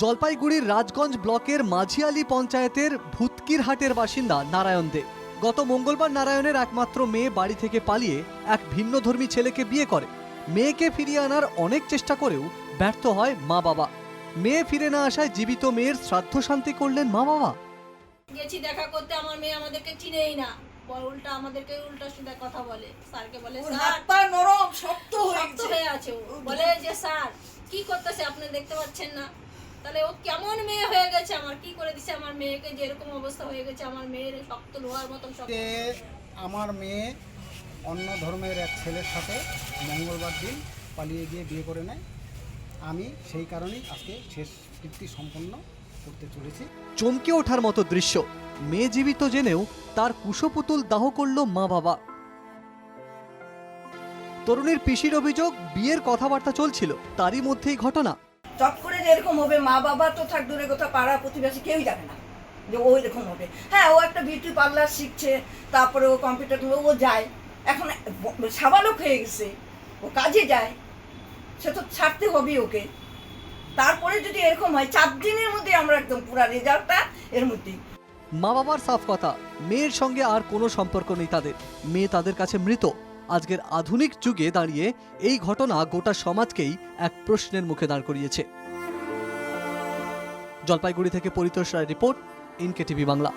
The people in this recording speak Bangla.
জলপাইগুড়ির রাজগঞ্জ ব্লকের মাঝিয়ালি পঞ্চায়েতের ভুতকিরহাটের বাসিন্দা নারায়ণ দে। গত মঙ্গলবার নারায়ণের একমাত্র মেয়ে বাড়ি থেকে পালিয়ে এক ভিন্নধর্মী ছেলেকে বিয়ে করে। মেয়েকে ফিরিয়ে আনার অনেক চেষ্টা করেও ব্যর্থ হয় মা বাবা মেয়ে ফিরে না আসায় জীবিত মেয়ের শ্রাদ্ধ শান্তি করলেন মা বাবা গেছি দেখা করতে আমার মেয়ে আমাদেরকে চিনেই না। উল্টা আমাদেরকে উল্টা সিধা কথা বলে। স্যারকে বলে স্যার হাত পা নরম শক্ত হয়ে শক্ত হয়ে আছে বলে যে স্যার কি করতেছে? আপনি দেখতে পাচ্ছেন না। তাহলে ও কেমন মেয়ে হয়ে গেছে আমার? কি করে দিছে আমার মেয়েকে? যেরকম অবস্থা হয়ে গেছে আমার মেয়ের শক্ত লোহার মতন শক্ত। আমার মেয়ে অন্য ধর্মের এক ছেলের সাথে মঙ্গলবার দিন পালিয়ে গিয়ে বিয়ে করে নেয়। আমি সেই কারণেই আজকে শেষ কৃতি সম্পন্ন করতে চলেছি। চমকে ওঠার মতো দৃশ্য। মেয়ে জীবিত জেনেও তার কুশপুতুল দাহ করল মা বাবা। তরুণীর পিসির অভিযোগ বিয়ের কথাবার্তা চলছিল তারই মধ্যেই ঘটনা। চট করে যে এরকম হবে, মা বাবা তো থাক দূরে কোথাও পাড়া প্রতিবেশী কেউই জানে না যে ও এরকম হবে। হ্যাঁ ও একটা বিউটি পার্লার শিখছে, তারপরে ও কম্পিউটার ও যায়। এখন সাবালক হয়ে গেছে, ও কাজে যায়, সে তো ছাড়তে হবেই ওকে। তারপরে যদি এরকম হয়, চার দিনের মধ্যে আমরা একদম পুরা রেজাল্টটা এর মধ্যেই। মা বাবার সাফ কথা, মেয়ের সঙ্গে আর কোনো সম্পর্ক নেই তাদের। মেয়ে তাদের কাছে মৃত। আজকের আধুনিক যুগে দাঁড়িয়ে এই ঘটনা গোটা সমাজকেই এক প্রশ্নের মুখে দাঁড় করিয়েছে। জলপাইগুড়ি থেকে পরিতোষ রায় রিপোর্ট ইনকে টিভি বাংলা।